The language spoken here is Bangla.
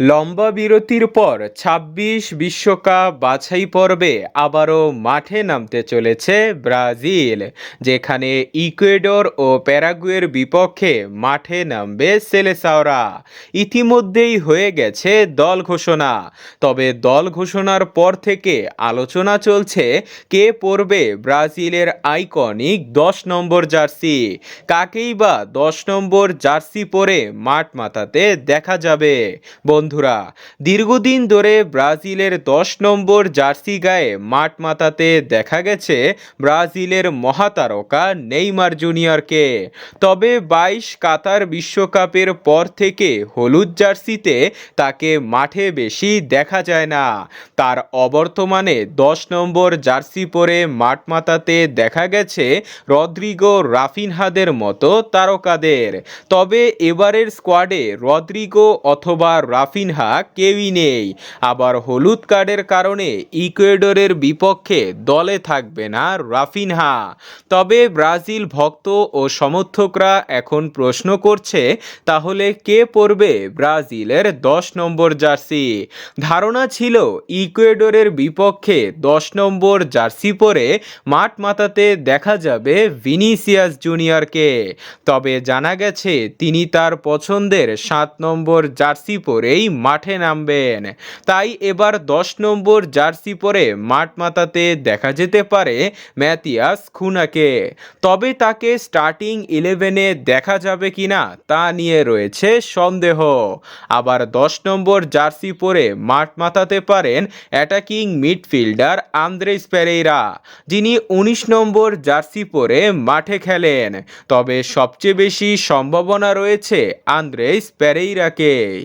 লম্বা বিরতির পর ২৬ বিশ্বকাপ বাছাই পর্বে আবারও মাঠে নামতে চলেছে ব্রাজিল, যেখানে ইকুয়েডর ও প্যারাগুয়ের বিপক্ষে মাঠে নামবে সেলেসাওরা। ইতিমধ্যেই হয়ে গেছে দল ঘোষণা। তবে দল ঘোষণার পর থেকে আলোচনা চলছে কে পড়বে ব্রাজিলের আইকনিক দশ নম্বর জার্সি। কাকেই বা দশ নম্বর জার্সি পরে মাঠ মাতাতে দেখা যাবে। বন্ধুরা, দীর্ঘদিন ধরে ব্রাজিলের দশ নম্বর জার্সি গায়ে মাঠ মাতাতে দেখা গেছে ব্রাজিলের মহাতারকা নেইমার জুনিয়রকে। তবে বাইশ কাতার বিশ্বকাপের পর থেকে হলুদ জার্সিতে তাকে মাঠে বেশি দেখা যায় না। তার অবর্তমানে দশ নম্বর জার্সি পরে মাঠ মাতাতে দেখা গেছে রদ্রিগো রাফিনহাদের মতো তারকাদের। তবে এবারের স্কোয়াডে রদ্রিগো অথবা রাফিনহা কেউই নেই। আবার হলুদ কার্ডের কারণে ইকুয়েডরের বিপক্ষে দলে থাকবে না রাফিনহা। তবে ব্রাজিল ভক্ত ও সমর্থকরা এখন প্রশ্ন করছে, তাহলে কে পরবে ব্রাজিলের দশ নম্বর জার্সি? ধারণা ছিল ইকুয়েডরের বিপক্ষে দশ নম্বর জার্সি পরে মাঠ মাতাতে দেখা যাবে ভিনিসিয়াস জুনিয়রকে। তবে জানা গেছে, তিনি তার পছন্দের সাত নম্বর জার্সি পরেই মাঠে নামবেন। তাই এবার দশ নম্বর জার্সি পরে মাঠ মাতাতে দেখা যেতে পারে ম্যাতিয়াস খুনাকে। তবে তাকে স্টার্টিং ইলেভেনে দেখা যাবে কিনা তা নিয়ে রয়েছে সন্দেহ। আবার দশ নম্বর জার্সি পরে মাঠ মাতাতে পারেন অ্যাটাকিং মিডফিল্ডার আন্দ্রেস পেরেইরা, যিনি উনিশ নম্বর জার্সি পরে মাঠে খেলেন। তবে সবচেয়ে বেশি সম্ভাবনা রয়েছে আন্দ্রেস পেরেইরাকেই।